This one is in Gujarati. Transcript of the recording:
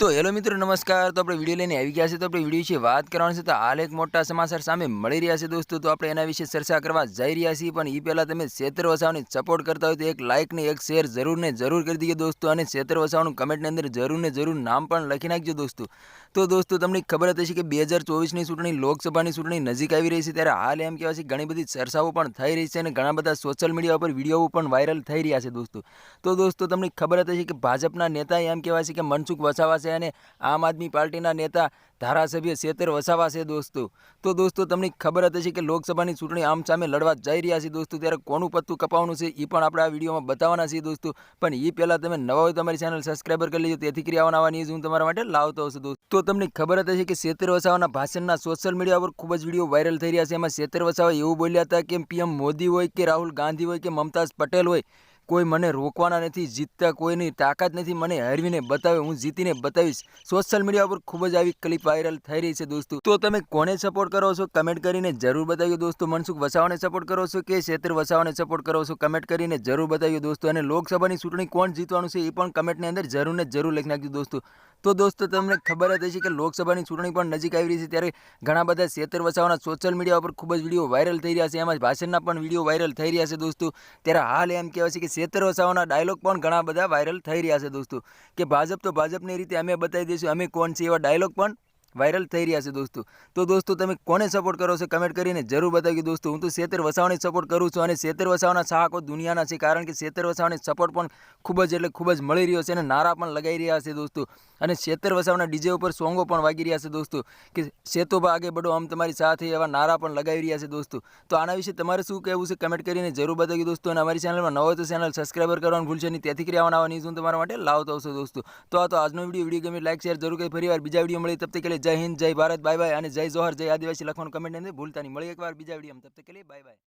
તો હેલો મિત્રો, નમસ્કાર. તો આપણે વીડિયો લઈને આવી ગયા છે તો આપણે વીડિયો વિશે વાત કરવાની છે. તો હાલ એક મોટા સમાચાર સામે મળી રહ્યા છે દોસ્તો. તો આપણે એના વિશે ચર્ચા કરવા જઈ રહ્યા છીએ. પણ એ પહેલાં તમે ક્ષેત્ર વસાવને સપોર્ટ કરતા હોય તો એક લાઇક ને એક શેર જરૂર ને જરૂર કરી દઈએ દોસ્તો. અને ક્ષેત્ર વસાવનું કમેન્ટની અંદર જરૂર ને જરૂર નામ પણ લખી નાખજો દોસ્તો. તો દોસ્તો, તમને ખબર હતી હશે કે બે હજાર ચોવીસની ચૂંટણી લોકસભાની ચૂંટણી નજીક આવી રહી છે. ત્યારે હાલ એમ કહેવાય છે ઘણી બધી ચર્ચાઓ પણ થઈ રહી છે અને ઘણા બધા સોશિયલ મીડિયા ઉપર વીડિયો પણ વાયરલ થઈ રહ્યા છે દોસ્તો. તો દોસ્તો, તમને ખબર હતી હશે કે ભાજપના નેતાએ એમ કહેવાય છે કે મનસુખ વસાવા છે અને આમ આદમી પાર્ટીના નેતા ધારાસભ્ય શેતર વસાવા છે દોસ્તો. તો દોસ્તો, તમને ખબર હશે કે લોકસભાની ચૂંટણી આમ સામે લડવા જઈ રહ્યા છે દોસ્તો, ત્યારે કોનું પત્તું કપાવવાનું છે એ પણ આપણે આ વિડીયોમાં બતાવવાના છીએ દોસ્તો. પણ એ પહેલાં તમે નવા હોય તમારી ચેનલ સબસ્ક્રાઈબર કરી લેજો, તેથી કરી આવવાના ન્યૂઝ હું તમારા માટે લાવતો હશે દોસ્તો. તો તમને ખબર હશે કે શેતર વસાવાના ભાષણના સોશિયલ મીડિયા પર ખૂબ જ વીડિયો વાયરલ થઈ રહ્યા છે. એમાં શેતર વસાવા એવું બોલ્યા હતા કે પીએમ મોદી હોય કે રાહુલ ગાંધી હોય કે મમતાઝ પટેલ હોય કોઈ મને રોકવાના નથી, જીતતા કોઈની તાકાત નથી. મને હરવીને બતાવે, હું જીતીને બતાવીશ. સોશિયલ મીડિયા પર ખૂબ જ આવી ક્લિપ વાયરલ થઈ રહી છે દોસ્તો. તો તમે કોને સપોર્ટ કરો છો? કમેન્ટ કરીને જરૂર બતાવ્યો દોસ્તો. મનસુખ વસાવાને સપોર્ટ કરો છો કે શેતર વસાવાને સપોર્ટ કરો છો? કમેન્ટ કરીને જરૂર બતાવ્યો દોસ્તો. અને લોકસભાની ચૂંટણી કોણ જીતવાનું છે એ પણ કમેન્ટની અંદર જરૂર ને જરૂર લખી નાખજો દોસ્તો. તો દોસ્તો, તમને ખબર જ હશે કે લોકસભાની ચૂંટણી પણ નજીક આવી રહી છે ત્યારે ઘણા બધા સેતર વસાવાના સોશિયલ મીડિયા પર ખૂબ જ વીડિયો વાયરલ થઈ રહ્યા છે. એમાં ભાષણના પણ વીડિયો વાયરલ થઈ રહ્યા છે દોસ્તો. ત્યારે હાલ એમ કહેવાય છે કે સેતર વસાવાના ડાયલોગ પણ ઘણા બધા વાયરલ થઈ રહ્યા છે દોસ્તો. કે ભાજપ તો ભાજપની રીતે અમે બતાવી દઈશું. અમે કોણ છે એવા ડાયલોગ પણ વાયરલ થઈ રહ્યા છે દોસ્તો. તો દોસ્તો તમે કોને સપોર્ટ કરો છો? કમેન્ટ કરીને જરૂર બતાવ્યું દોસ્તો. હું તો શેતર વસાવાને સપોર્ટ કરું છું અને શેતર વસાવાના ચાહકો દુનિયાના છે કારણ કે શેતર વસાવાને સપોર્ટ પણ ખૂબ જ એટલે ખૂબ જ મળી રહ્યો છે અને નારા પણ લગાવી રહ્યા છે દોસ્તો. અને શેતર વસાવાના ડીજે ઉપર સોંગો પણ વાગી રહ્યા છે દોસ્તો. કે શેતોબા આગે બડો આમ તમારી સાથે એવા નારા પણ લગાવી રહ્યા છે દોસ્તો. તો આના વિશે તમારે શું કહેવું છે કમેન્ટ કરીને જરૂર બતાવ્યું દોસ્તો. અને અમારી ચેનલમાં નવો તો ચેનલ સબસ્ક્રાઈબર કરવાનું ભૂલશે નહીં. તેથી કરી આવવાના ન્યૂઝ હું તમારા માટે લાવતો આવશો દોસ્તો. તો આ તો આજનો વીડિયો. વીડિયો ગમે લાઈક શેર જરૂર કરી. ફરી વાર બીજા વીડિયો મળી તબ તક જય હિન્દ, જય ભારત, બાય બાય અને જય જોહર, જય આદિવાસી લખવાનું કમેન્ટ નહીં, ભૂલતા નહીં. મળી એકવાર બીજા વીડિયો તબ તક કે બાય બાય.